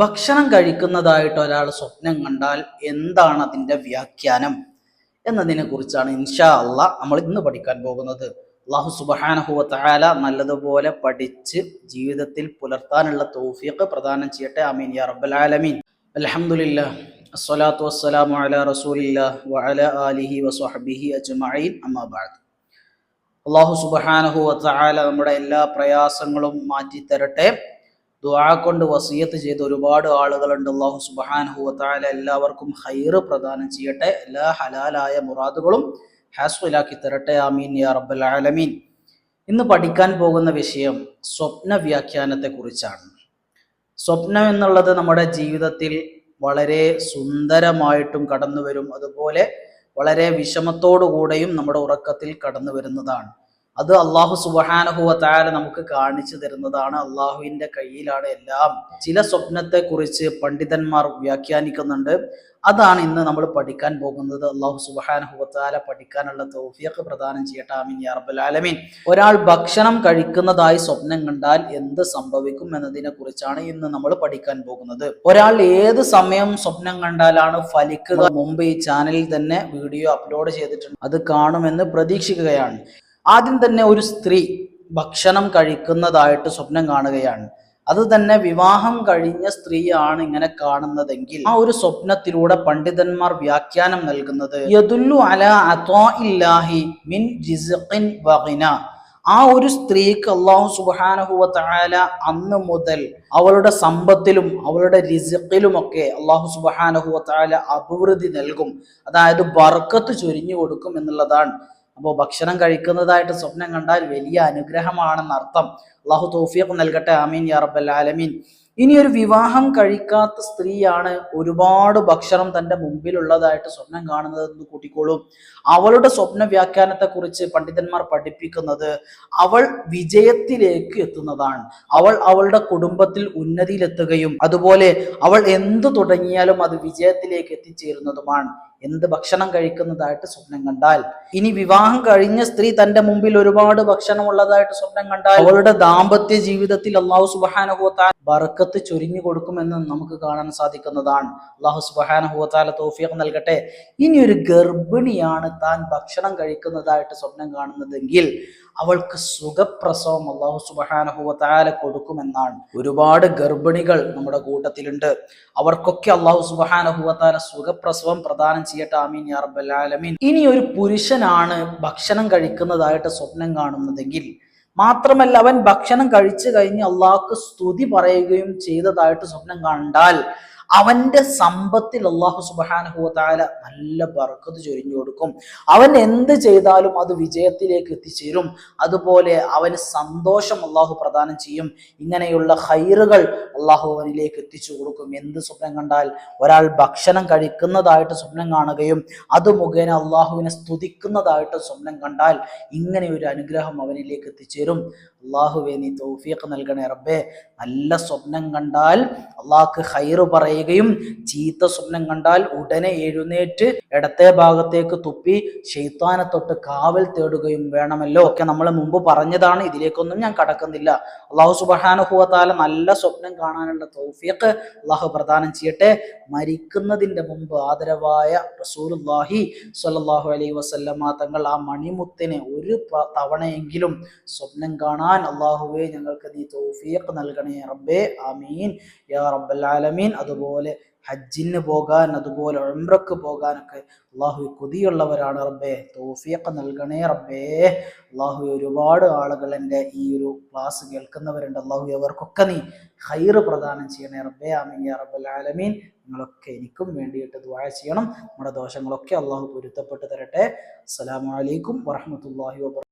ഭക്ഷണം കഴിക്കുന്നതായിട്ട് ഒരാൾ സ്വപ്നം കണ്ടാൽ എന്താണ് അതിന്റെ വ്യാഖ്യാനം എന്നതിനെ കുറിച്ചാണ് ഇൻഷാ അല്ല നമ്മൾ ഇന്ന് പഠിക്കാൻ പോകുന്നത്. അള്ളാഹു സുബഹാനഹുവ തആല നല്ലതുപോലെ പഠിച്ച് ജീവിതത്തിൽ പുലർത്താനുള്ള തൗഫീഖ് പ്രദാനം ചെയ്യട്ടെ. അമീൻ യാ റബ്ബൽ ആലമീൻ. അലഹമുല്ല അസ്സലാത്തു വസ്സലാമു അലാ റസൂലില്ലാ വഅലാ ആലിഹി വസ്വഹബിഹി അജ്മഈൻ. അമ്മാ ബഅദ്. അള്ളാഹു സുബഹാനഹുവ തആല നമ്മുടെ എല്ലാ പ്രയാസങ്ങളും മാറ്റി തരട്ടെ ദുആ കൊണ്ട് വസീയത്ത് ചെയ്ത ഒരുപാട് ആളുകളുണ്ട്. അള്ളാഹു തആല എല്ലാവർക്കും ഹൈറ് പ്രദാനം ചെയ്യട്ടെ. എല്ലാ ഹലാലായ മുറാദുകളും ഹാസ്വലാക്കി തരട്ടെ. ആമീൻ യാ റബ്ബൽ ആലമീൻ. ഇന്ന് പഠിക്കാൻ പോകുന്ന വിഷയം സ്വപ്ന വ്യാഖ്യാനത്തെ കുറിച്ചാണ്. സ്വപ്നം എന്നുള്ളത് നമ്മുടെ ജീവിതത്തിൽ വളരെ സുന്ദരമായിട്ടും കടന്നു വരും അതുപോലെ വളരെ വിഷമത്തോടു കൂടെയും നമ്മുടെ ഉറക്കത്തിൽ കടന്നു വരുന്നതാണ് അത് അള്ളാഹു സുബഹാനഹുവ നമുക്ക് കാണിച്ചു തരുന്നതാണ്. അള്ളാഹുവിന്റെ കയ്യിലാണ് എല്ലാം. ചില സ്വപ്നത്തെ കുറിച്ച് പണ്ഡിതന്മാർ വ്യാഖ്യാനിക്കുന്നുണ്ട്. അതാണ് ഇന്ന് നമ്മൾ പഠിക്കാൻ പോകുന്നത്. അള്ളാഹു സുബഹാനഹുവത്താല പഠിക്കാനുള്ള തോഫിയൊക്കെ പ്രദാനം ചെയ്യട്ടെ. ആമീൻ ആലമീൻ. ഒരാൾ ഭക്ഷണം കഴിക്കുന്നതായി സ്വപ്നം കണ്ടാൽ എന്ത് സംഭവിക്കും എന്നതിനെ കുറിച്ചാണ് ഇന്ന് നമ്മൾ പഠിക്കാൻ പോകുന്നത്. ഒരാൾ ഏത് സമയം സ്വപ്നം കണ്ടാലാണ് ഫലിക്കുക? മുമ്പ് ഈ ചാനലിൽ തന്നെ വീഡിയോ അപ്ലോഡ് ചെയ്തിട്ടുണ്ട്. അത് കാണുമെന്ന് പ്രതീക്ഷിക്കുകയാണ്. ആദ്യം തന്നെ ഒരു സ്ത്രീ ഭക്ഷണം കഴിക്കുന്നതായിട്ട് സ്വപ്നം കാണുകയാണ്. അത് തന്നെ വിവാഹം കഴിഞ്ഞ സ്ത്രീയാണ് ഇങ്ങനെ കാണുന്നതെങ്കിൽ ആ ഒരു സ്വപ്നത്തിലൂടെ പണ്ഡിതന്മാർ വ്യാഖ്യാനം നൽകുന്നത് യദുല്ലു മിൻ ആ ഒരു സ്ത്രീക്ക് അള്ളാഹു സുബാനഹുവ തആല അന്ന് മുതൽ അവളുടെ സമ്പത്തിലും അവളുടെ രിസിക്കിലുമൊക്കെ അള്ളാഹു സുബാനഹുവ തആല അഭിവൃദ്ധി നൽകും. അതായത് ബർക്കത്ത് ചൊരിഞ്ഞു കൊടുക്കും എന്നുള്ളതാണ് അപ്പോൾ ഭക്ഷണം കഴിക്കുന്നതായിട്ട് സ്വപ്നം കണ്ടാൽ വലിയ അനുഗ്രഹമാണെന്നർത്ഥം അള്ളാഹു തോഫിയൊക്കെ നൽകട്ടെ. ആമീൻ റബ്ബൽ ആലമീൻ. ഇനി ഒരു വിവാഹം കഴിക്കാത്ത സ്ത്രീയാണ് ഒരുപാട് ഭക്ഷണം തന്റെ മുമ്പിലുള്ളതായിട്ട് സ്വപ്നം കാണുന്നതെന്ന് കൂട്ടിക്കോളും. അവളുടെ സ്വപ്ന വ്യാഖ്യാനത്തെക്കുറിച്ച് പണ്ഡിതന്മാർ പഠിപ്പിക്കുന്നത് അവൾ വിജയത്തിലേക്ക് എത്തുന്നതാണ്. അവൾ അവളുടെ കുടുംബത്തിൽ ഉന്നതിയിലെത്തുകയും അതുപോലെ അവൾ എന്തു തുടങ്ങിയാലും അത് വിജയത്തിലേക്ക് എത്തിച്ചേരുന്നതുമാണ്. എന്ത് ഭക്ഷണം കഴിക്കുന്നതായിട്ട് സ്വപ്നം കണ്ടാൽ. ഇനി വിവാഹം കഴിഞ്ഞ സ്ത്രീ തന്റെ മുമ്പിൽ ഒരുപാട് ഭക്ഷണം ഉള്ളതായിട്ട് സ്വപ്നം കണ്ടാൽ അവളുടെ ദാമ്പത്യ ജീവിതത്തിൽ അള്ളാഹു സുബാനഹുത്താൽ ബറക്കത്ത് ചൊരിഞ്ഞു കൊടുക്കുമെന്ന് നമുക്ക് കാണാൻ സാധിക്കുന്നതാണ്. അള്ളാഹു സുബാനഹുത്താല തോഫിയ നൽകട്ടെ. ഇനി ഒരു ഗർഭിണിയാണ് താൻ ഭക്ഷണം കഴിക്കുന്നതായിട്ട് സ്വപ്നം കാണുന്നതെങ്കിൽ അവൾക്ക് സുഖപ്രസവം അള്ളാഹു സുബഹാനഹുവത്താല കൊടുക്കുമെന്നാണ്. ഒരുപാട് ഗർഭിണികൾ നമ്മുടെ കൂട്ടത്തിലുണ്ട്. അവർക്കൊക്കെ അള്ളാഹു സുബഹാനഹുവത്താല സുഖപ്രസവം പ്രദാനം ചെയ്യട്ടെ ആമീൻ യാ ഇനി ഒരു പുരുഷനാണ് ഭക്ഷണം കഴിക്കുന്നതായിട്ട് സ്വപ്നം കാണുന്നതെങ്കിൽ മാത്രമല്ല അവൻ ഭക്ഷണം കഴിച്ചു കഴിഞ്ഞ് അള്ളാഹ്ക്ക് സ്തുതി പറയുകയും ചെയ്തതായിട്ട് സ്വപ്നം കണ്ടാൽ അവന്റെ സമ്പത്തിൽ അള്ളാഹു സുബാനഹുല നല്ല ബർക്കത്ത് ചൊരിഞ്ഞു കൊടുക്കും. അവൻ എന്ത് ചെയ്താലും അത് വിജയത്തിലേക്ക് എത്തിച്ചേരും. അതുപോലെ അവന് സന്തോഷം അള്ളാഹു പ്രദാനം ചെയ്യും. ഇങ്ങനെയുള്ള ഹൈറുകൾ അള്ളാഹു അവനിലേക്ക് എത്തിച്ചു കൊടുക്കും. എന്ത് സ്വപ്നം കണ്ടാൽ ഒരാൾ ഭക്ഷണം കഴിക്കുന്നതായിട്ട് സ്വപ്നം കാണുകയും അത് മുഖേന അള്ളാഹുവിനെ സ്തുതിക്കുന്നതായിട്ട് സ്വപ്നം കണ്ടാൽ ഇങ്ങനെ ഒരു അനുഗ്രഹം അവനിലേക്ക് എത്തിച്ചേരും. അള്ളാഹുവെ നീ തൗഫീഖ് നൽകണേ റബ്ബേ. നല്ല സ്വപ്നം കണ്ടാൽ അള്ളാഹ്ക്ക് ഹൈറ് പറയുകയും ചീത്ത സ്വപ്നം കണ്ടാൽ ഉടനെ എഴുന്നേറ്റ് ഇടത്തെ ഭാഗത്തേക്ക് തുപ്പി ഷെയ്ത്താനെ തൊട്ട് കാവൽ തേടുകയും വേണമല്ലോ. ഒക്കെ നമ്മൾ മുമ്പ് പറഞ്ഞതാണ് ഇതിലേക്കൊന്നും ഞാൻ കടക്കുന്നില്ല. അള്ളാഹു സുബഹാനുഹൂവത്താല നല്ല സ്വപ്നം കാണാനുള്ള തൗഫീഖ് അള്ളാഹു പ്രദാനം ചെയ്യട്ടെ. മരിക്കുന്നതിന്റെ മുമ്പ് ആദരവായ റസൂലുല്ലാഹി സ്വല്ലല്ലാഹു അലൈ വസല്ലമ തങ്ങൾ ആ മണിമുത്തിനെ ഒരു തവണയെങ്കിലും സ്വപ്നം കാണാൻ അള്ളാഹുവെ ഞങ്ങൾക്ക് നീ തൗഫീഖ് നൽകണേ റബ്ബേ ആമീൻ. യാ റബ്ബൽ ആലമീൻ അതുപോലെ ഹജ്ജിന് പോകാൻ അതുപോലെ ഉംറക്ക് പോകാനൊക്കെ അള്ളാഹു കൊതിയുള്ളവരാണ് റബ്ബേ. തോഫിയൊക്കെ നൽകണേ റബ്ബേ. അള്ളാഹു ഒരുപാട് ആളുകൾ എന്റെ ഈ ഒരു ക്ലാസ് കേൾക്കുന്നവരുണ്ട്. അള്ളാഹു അവർക്കൊക്കെ നീ ഹൈറ് പ്രദാനം ചെയ്യണേ റബ്ബേ. ആമീൻ. യാ റബ്ബൽ ആലമീൻ നിങ്ങളൊക്കെ എനിക്കും വേണ്ടിയിട്ട് ദ്വായ ചെയ്യണം. നമ്മുടെ ദോഷങ്ങളൊക്കെ അള്ളാഹു പൊരുത്തപ്പെട്ട് തരട്ടെ. അസ്സലാമു അലൈക്കും വറഹ്മത്തുള്ളാഹി വബറകാതുഹു